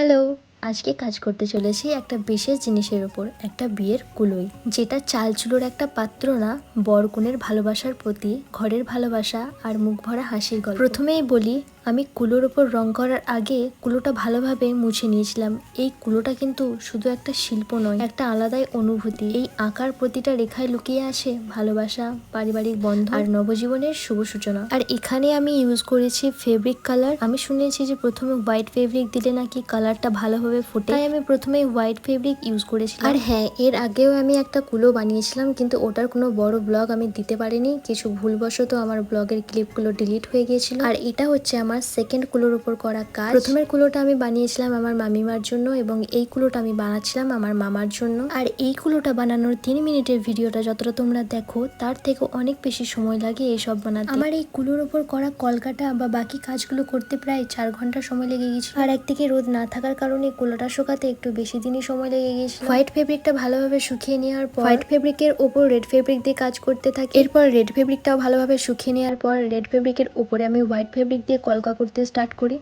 Hello, আজকে কাজ করতে চলেছি একটা বিশেষ জিনিসের ওপর একটা বিয়ের কুলোই যেটা চালচুলোর একটা পাত্র না বরকনের ভালোবাসার প্রতি, ঘরের ভালোবাসা আর মুখ ভরা হাসির গল্প। প্রথমেই বলি আমি কুলোর ওপর রং করার আগে কুলোটা ভালোভাবে মুছে নিয়েছিলাম। এই কুলোটা কিন্তু শুধু একটা শিল্প নয়, একটা আলাদাই অনুভূতি। এই আঁকার প্রতিটা রেখায় লুকিয়ে আছে ভালোবাসা, পারিবারিক বন্ধ আর নবজীবনের শুভ সূচনা। আর এখানে আমি ইউজ করেছি ফেব্রিক কালার আমি শুনেছি যে প্রথমে হোয়াইট ফেব্রিক দিলে নাকি কালারটা ভালোভাবে ফোটে। তাই আমি প্রথমে হোয়াইট ফেব্রিক ইউজ করেছিলাম। আর হ্যাঁ এর আগেও আমি একটা কুলো বানিয়েছিলাম, কিন্তু ওটার কোনো বড় ব্লগ আমি দিতে পারিনি। কিছু ভুলবশত আমার ব্লগের ক্লিপগুলো ডিলিট হয়ে গিয়েছিল। আর এটা হচ্ছে আমার সেকেন্ড কুলোর উপর করা কাজ। প্রথমের কুলোটা আমি বানিয়েছিলাম আমার মামিমার জন্য এবং এই কুলোটা আমি বানাচ্ছিলাম আমার মামার জন্য। আর এই কুলোটা বানানোর তিন মিনিটের ভিডিওটা যতটা তোমরা দেখো, তার থেকে অনেক বেশি সময় লাগে এইসব বানাতে। আমার এই কুলোর উপর করা কলকাটা বা বাকি কাজগুলো করতে প্রায় চার ঘণ্টা সময় লেগে গিয়েছিল। আর একদিকে রোদ না থাকার কারণে কুলোটা শুকাতে একটু বেশি দিনই সময় লেগে গিয়েছিল। হোয়াইট ফেব্রিকটা ভালোভাবে শুকিয়ে নেওয়ার পর হোয়াইট ফেব্রিকের ওপর রেড ফেব্রিক দিয়ে কাজ করতে থাকি। এরপর রেড ফেব্রিকটাও ভালোভাবে শুকিয়ে নেওয়ার পর রেড ফেব্রিকের উপরে আমি হোয়াইট ফেব্রিক দিয়ে কলকা করতে স্টার্ট করি।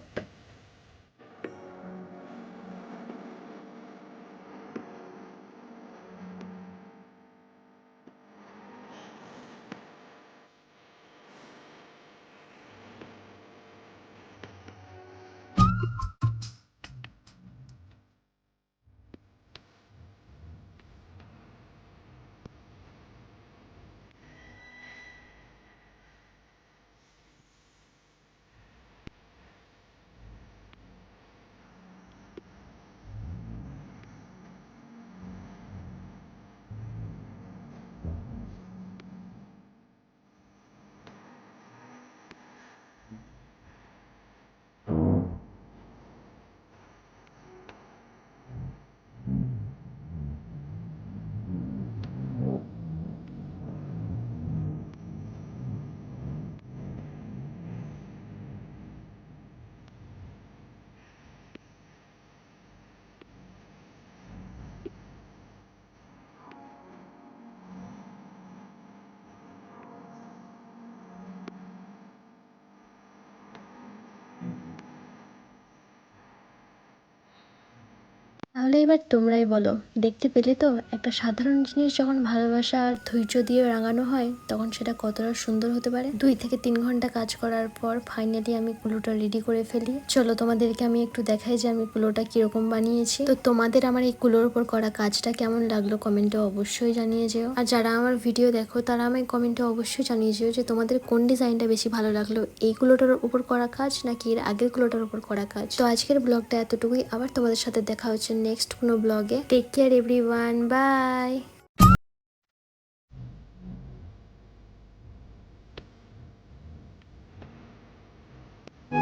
তাহলে এবার তোমরাই বলো। দেখতে পেলে তো, একটা সাধারণ জিনিস যখন ভালোবাসা আর ধৈর্য দিয়ে রাঙানো হয়, তখন সেটা কতটা সুন্দর হতে পারে? দুই থেকে তিন ঘণ্টা কাজ করার পর ফাইনালি আমি কুলোটা রেডি করে ফেলি। চলো তোমাদেরকে আমি একটু দেখাই যে আমি কুলোটা কীরকম বানিয়েছি। তো তোমাদের আমার এই কুলোর উপর করা কাজটা কেমন লাগল কমেন্টে অবশ্যই জানিয়ে যেও। আর যারা আমার ভিডিও দেখো, তারা আমায় কমেন্টে অবশ্যই জানিয়ে যেও যে তোমাদের কোন ডিজাইনটা বেশি ভালো লাগল। এই কুলোটার উপর করা কাজ নাকি এর আগের কুলোটার উপর করা কাজ? তো আজকের ব্লগটা এতটুকুই। আবার তোমাদের সাথে দেখা হচ্ছে নেক্সট কোনো ব্লগে টেক কেয়ার এভরিওয়ান বাই